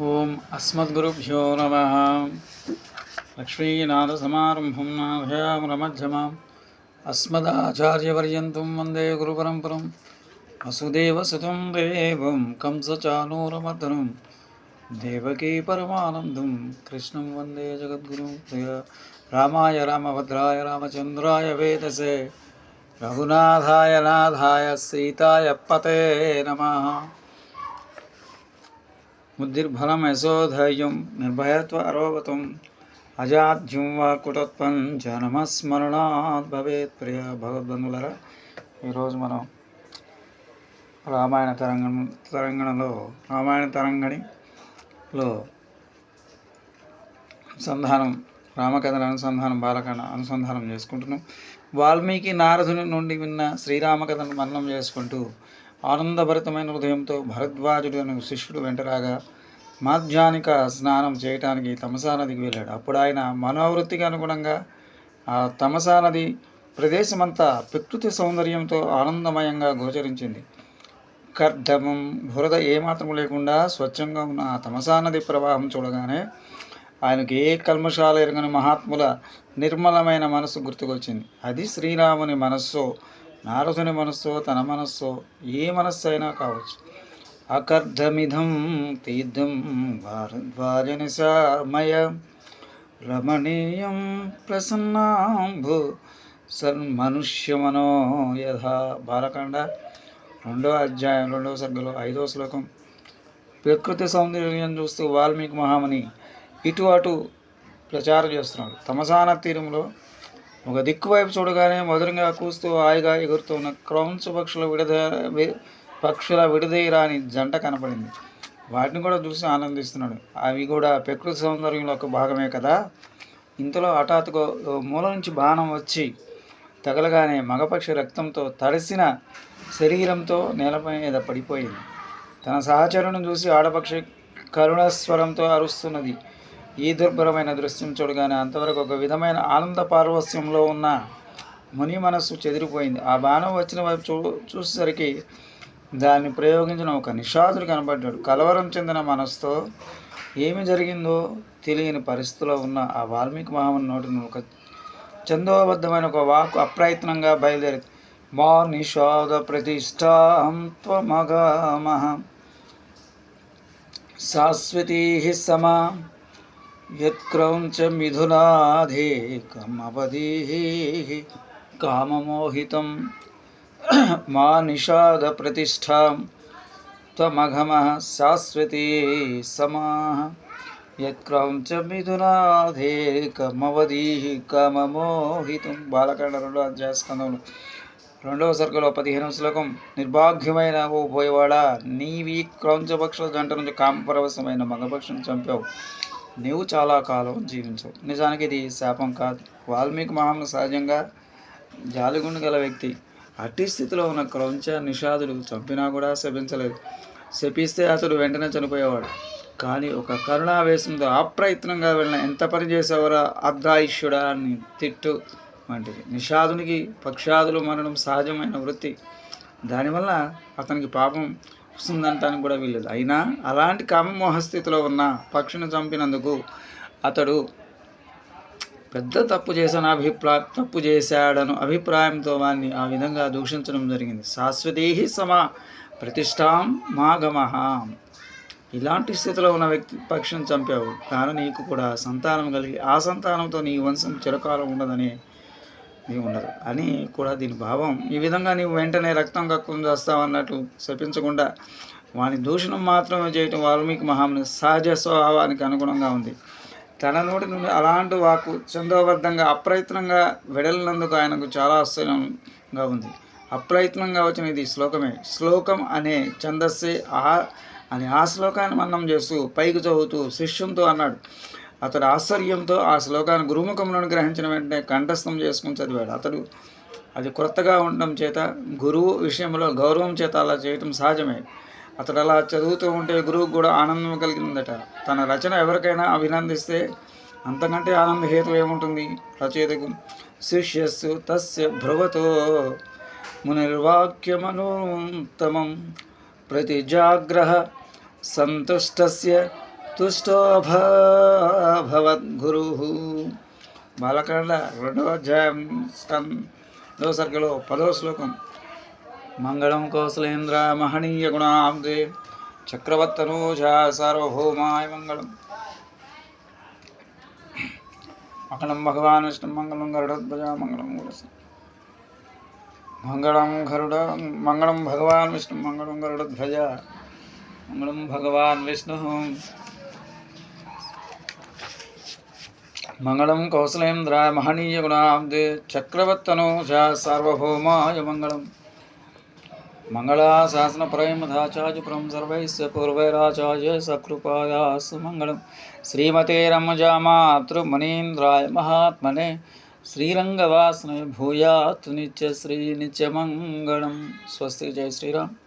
ఓం అస్మద్గురుభ్యో నమ. లక్ష్మీనాథసమారంభం నాభయామరమధ్యమాం అస్మదాచార్యపర్యంతం వందే గురుపరంపరం. వసుదేవసుతం దేవం కంసచానూరమర్దనం. దేవకీ పరమానందం. కృష్ణం వందే జగద్గురు రామాయ రామభద్రాయ రామచంద్రాయ వేదసే. రఘునాథాయ నాథాయ సీతాయ పతే నమః. బుద్ధిర్బలం యశోధైర్యం నిర్భయత్వ అరోగతం అజాధ్యం వా కుటత్వం జనమస్మరణాత్ భవేత్ ప్రియ భగవద్బంధులరా ఈరోజు మనం రామాయణ తరంగం తరంగణలో రామాయణ తరంగణిలో అనుసంధానం రామకథల అనుసంధానం బాలకాండ అనుసంధానం చేసుకుంటున్నాం. వాల్మీకి నారదుని నుండి విన్న శ్రీరామకథను మననం చేసుకుంటూ ఆనందభరితమైన హృదయంతో భరద్వాజుడు అనే శిష్యుడు వెంటరాగా మాధ్యానిక స్నానం చేయటానికి తమసా నదికి వెళ్ళాడు. అప్పుడు ఆయన మనోవృత్తికి అనుగుణంగా ఆ తమసా నది ప్రదేశమంతా ప్రకృతి సౌందర్యంతో ఆనందమయంగా గోచరించింది. కర్ధమం బురద ఏమాత్రం లేకుండా స్వచ్ఛంగా ఉన్న ఆ తమసా నది ప్రవాహం చూడగానే ఆయనకు ఏ కల్మషాలు ఎరగని మహాత్ముల నిర్మలమైన మనస్సు గుర్తుకొచ్చింది. అది శ్రీరాముని మనస్సు నారదుని మనస్సు తన మనస్సు ఏ మనస్సు అయినా కావచ్చు. అకర్ధమిధం తీర్థం భారద్వాజనిశామయ రమణీయం ప్రసన్నాంభు సన్మనుష్యమనో యథా. బాలకాండ రెండో అధ్యాయం రెండవ సర్గలో ఐదో శ్లోకం. ప్రకృతి సౌందర్యం చూస్తూ వాల్మీకి మహాముని ఇటు అటు ప్రచారం చేస్తున్నాడు. తమసాన తీరంలో ఒక దిక్కు వైపు చూడగానే మధురంగా కూస్తూ హాయిగా ఎగురుతున్న క్రౌంచ పక్షుల విడద పక్షుల విడదీయరాని జంట కనపడింది. వాటిని కూడా చూసి ఆనందిస్తున్నాడు. అవి కూడా ప్రకృతి సౌందర్యంలో ఒక భాగమే కదా? ఇంతలో హఠాత్తుగా మూల నుంచి బాణం వచ్చి తగలగానే మగపక్షి రక్తంతో తడిసిన శరీరంతో నేలపై మీద పడిపోయింది. తన సహచరులను చూసి ఆడపక్షి కరుణస్వరంతో అరుస్తున్నది. ఈ దుర్భరమైన దృశ్యం చూడగానే అంతవరకు ఒక విధమైన ఆనంద పార్వస్యంలో ఉన్న ముని మనస్సు చెదిరిపోయింది. ఆ బాణం వచ్చిన వైపు చూ చూసేసరికి దాన్ని ప్రయోగించిన ఒక నిషాదుడు కనబడ్డాడు. కలవరం చెందిన మనసుతో ఏమి జరిగిందో తెలియని పరిస్థితిలో ఉన్న ఆ వాల్మీకి మహాముని నోటిని ఒక చందోబద్ధమైన ఒక వాక్ అప్రయత్నంగా బయలుదేరి మా నిషాద ప్రతిష్టాం త్వమగామహ శాశ్వతీ సమా యత్క్రౌంచ మిథునాధేకమవధీః కామమోహితం మా నిషాద ప్రతిష్టాం త్వమఘమః శాశ్వతీ సమాః యత్క్రౌంచ మిథునాధేకమవధీః కామమోహితం బాలకాండ రెండో అధ్యాయస్కందంలో రెండవ సర్గలో పదిహేనవ శ్లోకం నిర్భాగ్యమైన ఓ పోయేవాడా నీవి క్రౌంచపక్షుల జంట నుంచి కామపరవశమైన మగపక్షుని చంపావు. నీవు చాలా కాలం జీవించవు. నిజానికి ఇది శాపం కాదు. వాల్మీకి మహాను సహజంగా జాలిగుండు గల వ్యక్తి. అట్టి స్థితిలో ఉన్న క్రౌంచ నిషాదులు చంపినా కూడా శపించలేదు. శపిస్తే అతడు వెంటనే చనిపోయేవాడు. కానీ ఒక కరుణావేశంతో అప్రయత్నంగా వెళ్ళిన ఎంత పని చేసేవారా అర్ధాయుష్యుడా అని తిట్టు వంటిది. నిషాదునికి పక్షాదులు మరణం సహజమైన వృత్తి. దానివల్ల అతనికి పాపం వస్తుందంటానికి కూడా వీల్లేదు. అయినా అలాంటి కామమోహ స్థితిలో ఉన్న పక్షిని చంపినందుకు అతడు పెద్ద తప్పు చేసిన అభిప్రాయ తప్పు చేశాడను అభిప్రాయంతో వారిని ఆ విధంగా దూషించడం జరిగింది. శాశ్వతీ సమ ప్రతిష్టాం మాగమహ. ఇలాంటి స్థితిలో ఉన్న వ్యక్తి పక్షిని చంపావు. కానీ నీకు కూడా సంతానం కలిగి ఆ సంతానంతో నీ వంశం చిరకాలం ఉండదని నీవు ఉండదు. అని కూడా దీని భావం ఈ విధంగా నీవు వెంటనే రక్తం కక్కుని చేస్తావన్నట్టు శపించకుండా వాని దూషణం మాత్రమే చేయటం వాల్మీకి మహాముని సహజ స్వభావానికి అనుగుణంగా ఉంది. తన నోటి నుండి అలాంటి వాకు చందోబద్ధంగా అప్రయత్నంగా వెడలినందుకు ఆయనకు చాలా ఆశ్చర్యంగా ఉంది. అప్రయత్నంగా వచ్చిన ఇది శ్లోకమే. శ్లోకం అనే ఛందస్సే ఆ అని ఆ శ్లోకాన్ని మన్నం చేస్తూ పైకి చదువుతూ శిష్యంతో అన్నాడు అతడు ఆశ్చర్యంతో ఆ శ్లోకాన్ని గురుముఖంలోని గ్రహించిన వెంటనే కంఠస్థం చేసుకుని చదివాడు. అతడు అది క్రొత్తగా ఉండడం చేత గురువు విషయంలో గౌరవం చేత అలా చేయటం సహజమే. అతడు అలా చదువుతూ ఉంటే గురువుకు కూడా ఆనందం కలిగిందట. తన రచన ఎవరికైనా అభినందిస్తే అంతకంటే ఆనంద హేతు ఏముంటుంది? రచయితకు శిష్యస్సు తస్య భ్రువతో మునిర్వాక్యమనోత్తమం ప్రతిజాగ్రహ సంతుష్టస్య తుష్టోభవద్గురు బాలకాండ రెండవ అధ్యాయం స్కం రెండవ సర్గలో పదవ శ్లోకం. మంగళం కౌశలేంద్ర మహనీయ గుణాందే చక్రవర్తనూజ సార్వభౌమాయ మంగళం. మంగళం భగవాన్ విష్ణు మంగళం గరుడధ్వజ మంగళం గురసి మంగళం గరుడ మంగళం భగవాన్ విష్ణు మంగళం గరుడధ్వజ మంగళం భగవాన్ విష్ణు మంగళం కౌశలేంద్రాయ మహనీయ గుణాబ్దే చక్రవర్తనో సార్వభౌమాయ మంగళం. మంగళాశాసన ప్రేమధాచార్యపురం సర్వైస్య పూర్వైరాచార్య సకృపాయాసు మంగళం. శ్రీమతే రమజామాతృమణీంద్రాయ మహాత్మనే శ్రీరంగవాసన భూయాత్ నిత్య శ్రీ నిత్యమంగళం స్వస్తి జయ శ్రీరామ్.